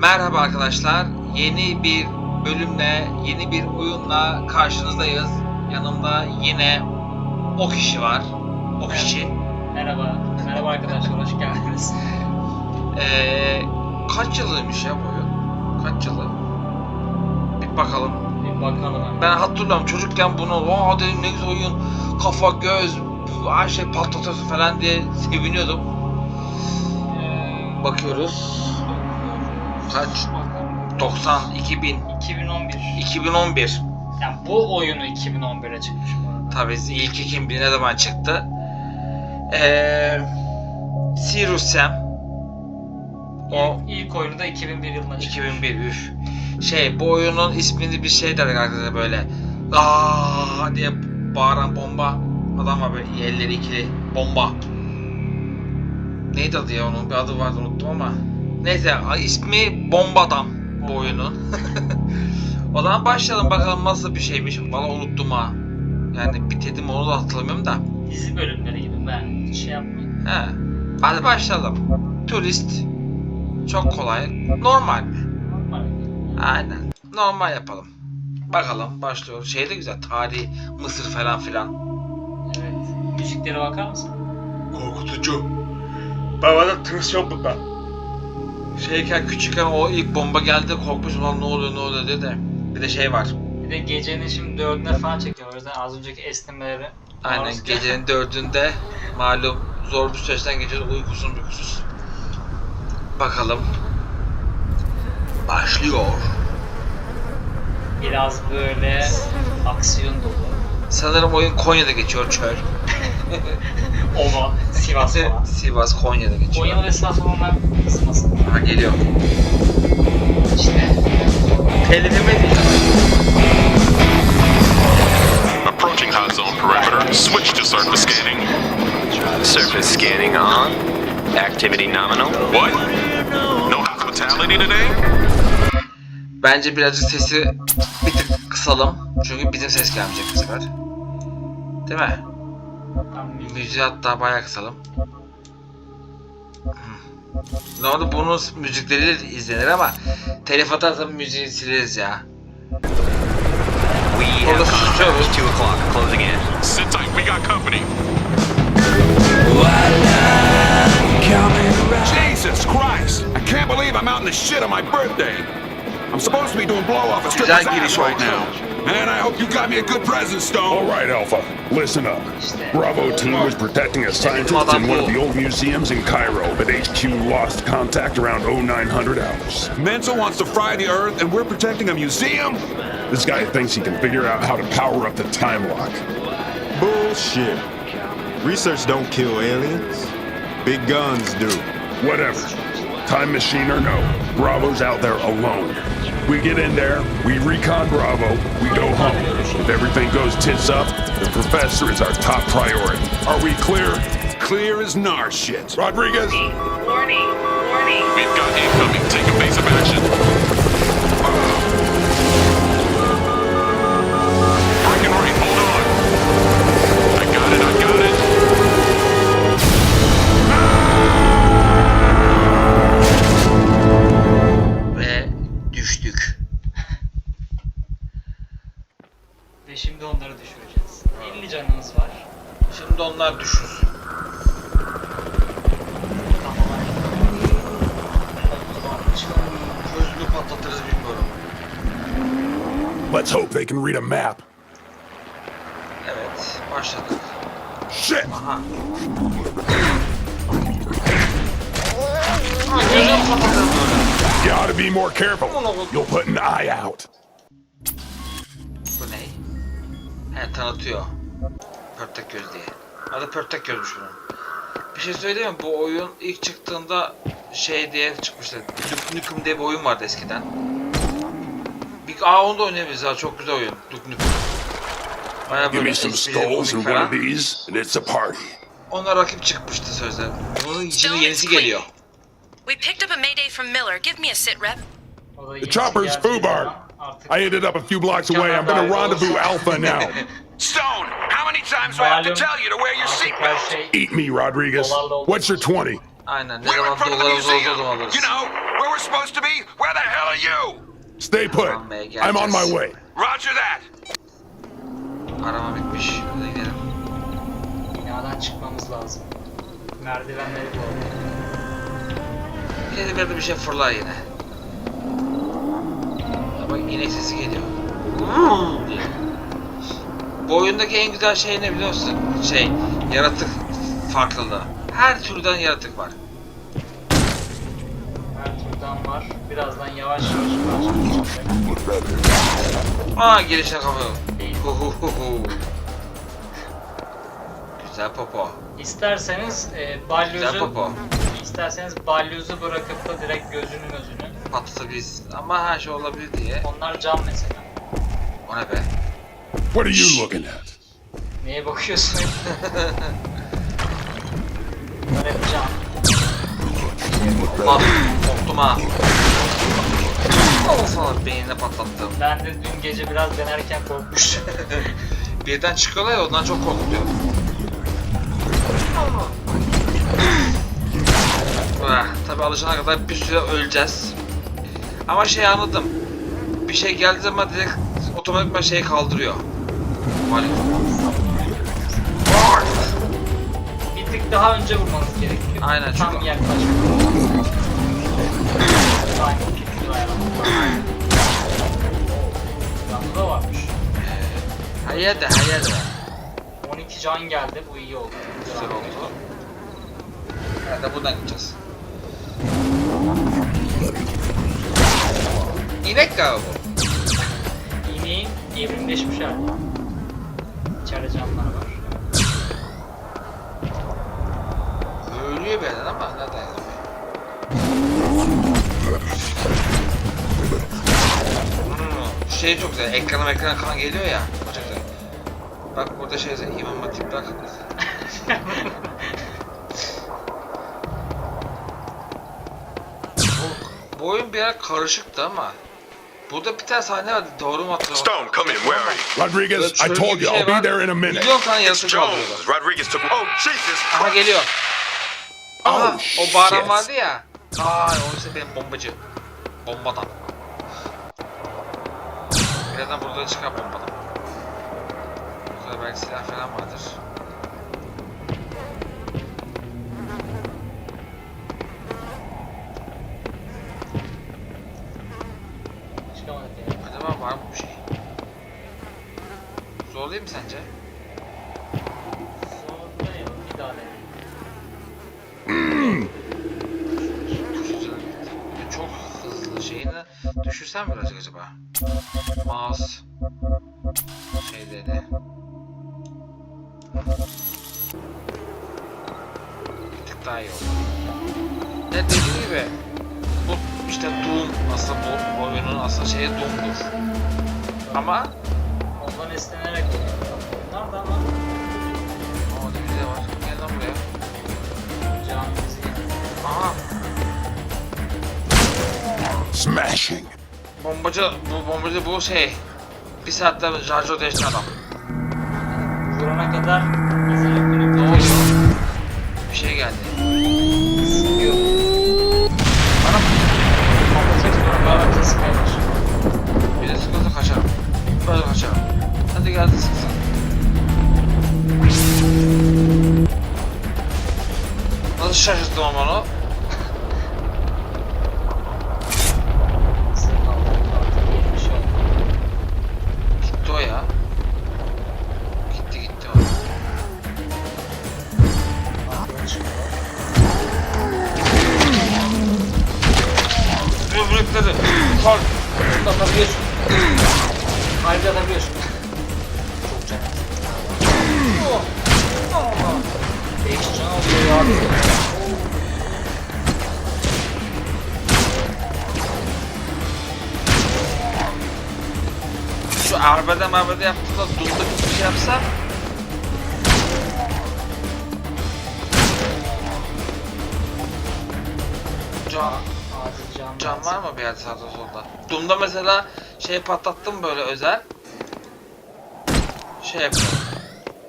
Merhaba arkadaşlar. Yeni bir bölümle, yeni bir oyunla karşınızdayız. Yanımda yine o kişi var. O kişi. Merhaba. Merhaba arkadaşlar, hoş geldiniz. Ee, kaç yılıymış ya bu oyun? Kaç yılı? Bir bakalım. Bir bakalım hemen. Ben hatırlıyorum çocukken bunu aa dedim ne güzel oyun. Kafa, göz, her şey patlatıyorsun falan diye seviniyordum. Ee, Bakıyoruz. Kaç? bakalım. 90, 2000, 2011. 2011. Yani bu oyunu 2011'e çıkmış bu arada. Tabii ilk kim bilir ne zaman çıktı. Ee, Sirius Sam. O İlk, ilk oyunu da 2001 yılında çıkmış. 2001 üf. Şey bu oyunun ismini bir şey derdik arkadaşlar böyle. Aa diye bağıran bomba. Adam var böyle elleri ikili bomba. Neydi adı ya onun bir adı vardı unuttum ama. Neyse ismi Bomba Adam bu oyunun. o zaman başlayalım bakalım nasıl bir şeymiş. Valla unuttum ha. Yani bitirdim onu da hatırlamıyorum da. Dizi bölümleri gibi ben hiç şey yapmayayım. He. Hadi başlayalım. Turist. Çok kolay. Normal mi? Normal. Aynen. Normal yapalım. Bakalım başlıyoruz. Şey de güzel. Tarih, Mısır falan filan. Evet. Müziklere bakar mısın? Korkutucu. Baba da tırs yok bunda. Şeyken küçükken o ilk bomba geldi korkmuşum lan ne oluyor ne oluyor diye de. Bir de şey var. Bir de gecenin şimdi dördüne falan çekiyor. O yüzden az önceki esnemeleri Aynen maruz- gecenin dördünde malum zor bir süreçten geçiyoruz uykusuz uykusuz. Bakalım. Başlıyor. Biraz böyle aksiyon dolu. Sanırım oyun Konya'da geçiyor çöl. Ova, Sivas falan. Sivas Konya'da geçiyor. Oyun esnafı onlar kısmasın. Scanning on. Activity nominal. What? No hospitality today? Bence birazcık sesi bir tık kısalım. Çünkü bizim ses gelmeyecek bu sefer. Değil mi? tam bir Müziği hatta bayağı kısalım. Normalde bunun müzikleri de izlenir ama telif atarsa müziği sileriz ya. Closing in. Sit tight, we got company. Jesus Christ! I can't believe I'm out in the shit on my birthday. I'm supposed to be doing blow off a stripper's Güzel right oldu. now. Man, I hope you got me a good present, Stone. All right, Alpha, listen up. Bravo team was protecting a scientist in one of the old museums in Cairo, but HQ lost contact around 0900 hours. Mental wants to fry the earth, and we're protecting a museum? This guy thinks he can figure out how to power up the time lock. Bullshit. Research don't kill aliens. Big guns do. Whatever. Time machine or no, Bravo's out there alone. We get in there, we recon Bravo, we go home. If everything goes tits up, the professor is our top priority. Are we clear? Clear as nar shit. Rodriguez? Warning, warning. Let's hope they can read a map. Evet başladık. Shit! Aha. Ha gözüm patlatır böyle. You ought to be more careful. You'll put an eye out. Bu ne? He tanıtıyor. Pörtek göz diye. Adı pörtek gözmüş bunun. Bir şey söyleyeyim mi? Bu oyun ilk çıktığında şey diye çıkmıştı. Duke Nukem diye bir oyun vardı eskiden. Bir aa onu da oynayabiliriz ha çok güzel oyun. Duke Nukem. Baya Give böyle me some esprili, skulls komik and one of falan. these, and it's a party. Ona rakip çıkmıştı sözde. Bunun şimdi Stone, yenisi it's geliyor. We picked up a mayday from Miller. Give me a sit rep. The chopper's geldiği foobar. zaman artık I ended up a few blocks away. I'm gonna rendezvous Alpha now. Stone, how many times do I have to tell you to wear your seatbelt? Eat me, Rodriguez. What's your 20? Aynen. Ne We're in zaman front of the dolarımız olsa o museum. alırız. You know, where we're supposed to be? Where the hell are you? Stay put. Tamam be, I'm on my way. Roger that. Arama bitmiş. Hadi gidelim. Binadan çıkmamız lazım. Merdivenleri bulalım. Yine bir yerde bir şey fırlar yine. Ya bak inek sesi geliyor. diye. Bu oyundaki en güzel şey ne biliyorsun? Şey, yaratık farklılığı. Her türden yaratık var. Türden var. Birazdan yavaş yavaş. Aa girişe kapı. Güzel popo. İsterseniz e, Güzel balyozu popo. isterseniz balyozu bırakıp da direkt gözünü gözünü. Patlatabiliriz. Ama her şey olabilir diye. Onlar cam mesela. O ne be? What are you looking at? Neye bakıyorsun? Bunlar hep cam. Lan korktum ha. Al sana beynine patlattım. Ben de dün gece biraz denerken korkmuştum. Birden çıkıyorlar ya ondan çok korkutuyor. Ah, tabii alışana kadar bir süre öleceğiz. Ama şey anladım. Bir şey geldiği zaman direkt otomatikman şeyi kaldırıyor. Vay. bir tık daha önce vurmanız gerekiyor. Aynen, Tam çünkü- yaklaşmak. Yanında da varmış. Her yerde her yerde. 12 can geldi. Bu iyi oldu. Güzel oldu. Herhalde buradan gideceğiz. İnek galiba bu. İğneğin evrimleşmiş hali. İçeride canlar var. Ölüyor bir yerden ama şey çok güzel. Ekrana ekrana kan geliyor ya. O çok güzel. Bak burada şey yazıyor. İmam Hatip bak. bu, bu oyun bir ara karışıktı ama Burada bir tane sahne vardı. Doğru mu hatırlıyorum? Stone, come in. Where are you? Rodriguez, I told you şey I'll be there in a minute. Milyon tane kaldırıyorlar. Jones. Rodriguez took. Oh, Jesus. Aha geliyor. Aha Oh, o bağıran vardı ya. Aa o işte benim bombacı. Bombadan. Birazdan burada çıkar bombadan. Burada belki silah falan vardır. Acaba var mı bir şey? Zor değil mi sence? Düşürsem birazcık acaba? Mouse şeyleri. Bir tık daha iyi oldu. Ne dediğim gibi bu işte Doom aslında bu oyunun asıl şeyi Doom'dur. Ama Ondan esnenerek oluyor. Ama var. Gel lan Smashing. Bombacı bu bombacı bu şey bir saatte şarjör değiştiren adam. Vurana kadar Ne oluyor? Bir şey geldi. sıkıyor. Bana kompensek sonra bağırınca sıkıyorlar. Bir de sıkıldı kaçarım. Böyle kaçarım. Hadi geldi sıksın. Nasıl şaşırttım ama onu? Harbi atabiliyorsun. Çok can. Oh. Allah. Beş can oluyor ya. Şu arbede marbede yaptığında Doom'da bir şey yapsa Can, can. var mı bir yerde sağda solda? Doom'da mesela şey patlattım böyle özel. Şey yapıyorum.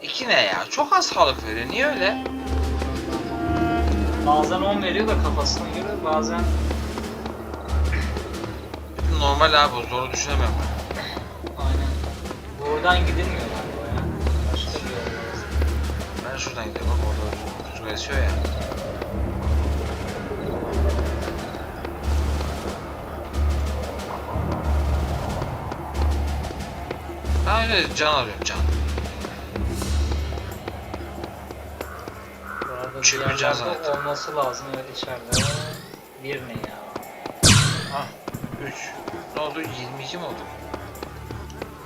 İki ne ya? Çok az sağlık veriyor. Niye öyle? Bazen 10 veriyor da kafasına göre bazen Normal abi zoru düşünemiyorum. aynen. Buradan gidilmiyor galiba ya. Başka bir yol lazım. Ben şuradan gidiyorum orada rüzgar esiyor ya. Öyle can arıyorum can. Bu arada bir Çıkmayacağız yerlerde zaten. olması lazım evet içeride. Bir ne ya? Ah 3. Ne oldu 22 mi oldu?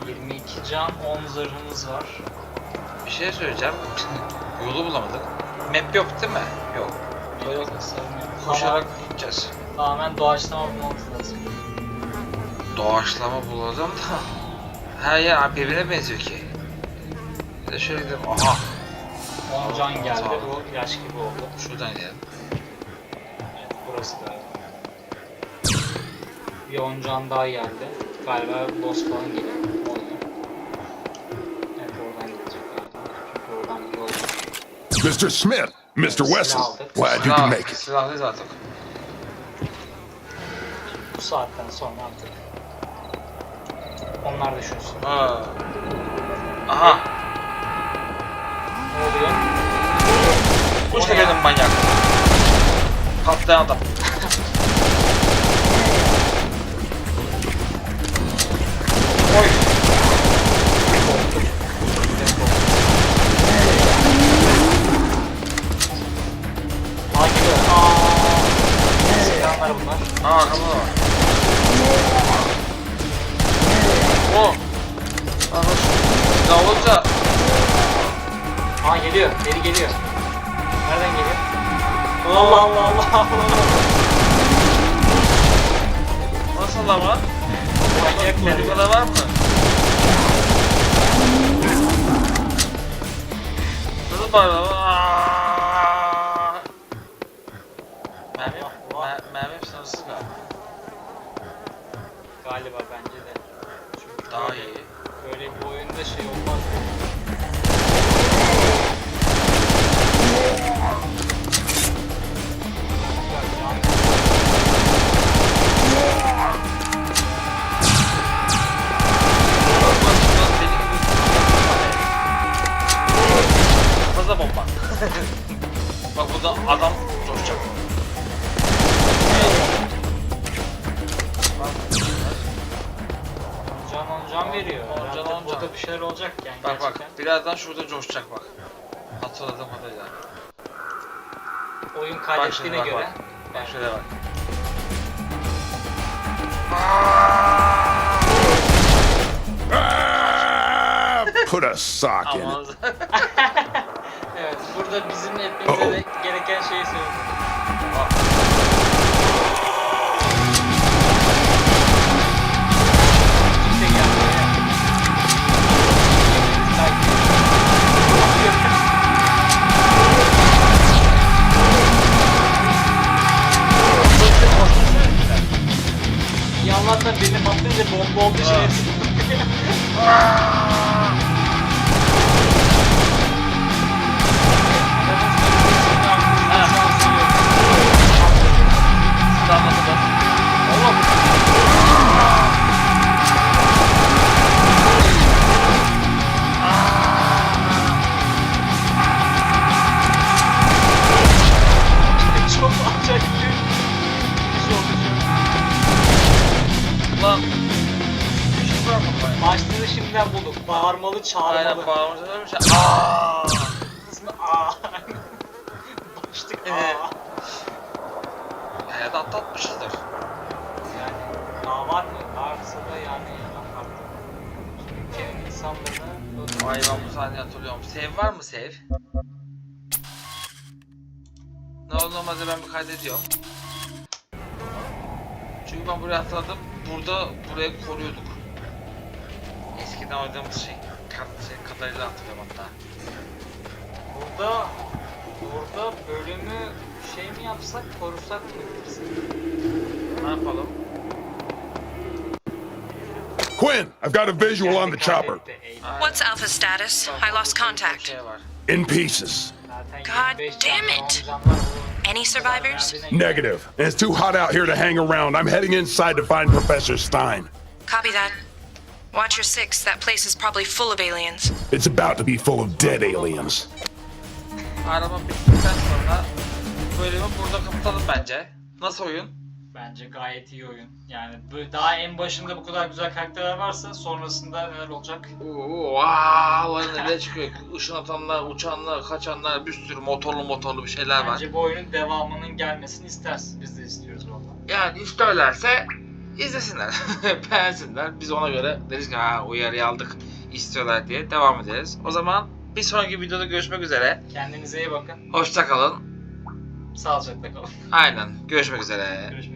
22 can 10 zırhımız var. Bir şey söyleyeceğim. Yolu bulamadık. Map yok değil mi? Yok. Yok. Koşarak gideceğiz. Tamamen doğaçlama bulmamız lazım. Doğaçlama bulalım da. Her yer abi birbirine benziyor ki. Bir de şöyle gidelim. Aha. 10 can geldi ol. bu yaş gibi oldu. Şuradan gidelim. Evet burası galiba. Bir 10 can daha geldi. Galiba boss falan geliyor. Olmuyor. Evet oradan gidecek galiba. Çünkü oradan bir yol var. Mr. Smith, Mr. Wesson, glad you can make it. Silahlıyız artık. Bu saatten sonra artık onlar düşünsün. Ha. Aha. Ne oluyor? Bu işte benim manyak. Patlayan adam. Oy. Geliyor. Aa. Silahlar bunlar. Aa arkamda Aa geliyor. Geri geliyor. Nereden geliyor? Allah Allah Allah Allah. nasıl ama? Manyak Bu kadar var mı? Nasıl? Aa! Mermi, mer, mermi sınırsız galiba. Galiba bence de. Çünkü Daha böyle- iyi. Böyle bir oyunda şey olmaz. Ya, şurada coşacak bak. Hatırladığım kadarıyla. Oyun Bak kaydettiğine bak göre. bak. Bak şöyle bak. Put a sock in it. Aman Evet burada bizim hepimize de gereken şeyi. Kimse patlayınca bomba oldu Şimdiden bulduk. Bağırmalı, çağırmalı. Aynen öyle bir şey. Aa! Kısmı aa. Başlık Evet. aa. Hayat atlatmışızdır. Yani daha var mı? Varsa da yani artık ülkenin insanlarını Ay ben bu sahneyi hatırlıyorum. Save var mı save? Ne oldu normalde ben bir kaydediyorum. Çünkü ben burayı hatırladım. Burada burayı koruyorduk. Eskiden oynadığımız şey, kart kadarıyla hatırlıyorum hatta. burada burada bölümü şey mi yapsak, korusak mı bilirsin? Ne yapalım? Quinn, I've got a visual on the chopper. What's Alpha status? I lost contact. In pieces. God damn it. Any survivors? Negative. And it's too hot out here to hang around. I'm heading inside to find Professor Stein. Copy that. Watch your six. That place is probably full of aliens. It's about to be full of dead aliens. Araba bittikten sonra bölümü burada kapatalım bence. Nasıl oyun? Bence gayet iyi oyun. Yani bu- daha en başında bu kadar güzel karakterler varsa sonrasında neler olacak? Oo, Vaaay neler çıkıyor. Işın atanlar, uçanlar, kaçanlar, bir sürü motorlu motorlu bir şeyler var. Bence bu oyunun devamının gelmesini istersin. Biz de istiyoruz valla. Yani isterlerse izlesinler, beğensinler. Biz ona göre deriz ki ha uyarıyı aldık istiyorlar diye devam ederiz. O zaman bir sonraki videoda görüşmek üzere. Kendinize iyi bakın. Hoşça kalın. Sağlıcakla kalın. Aynen. Görüşmek üzere. Görüşmek üzere.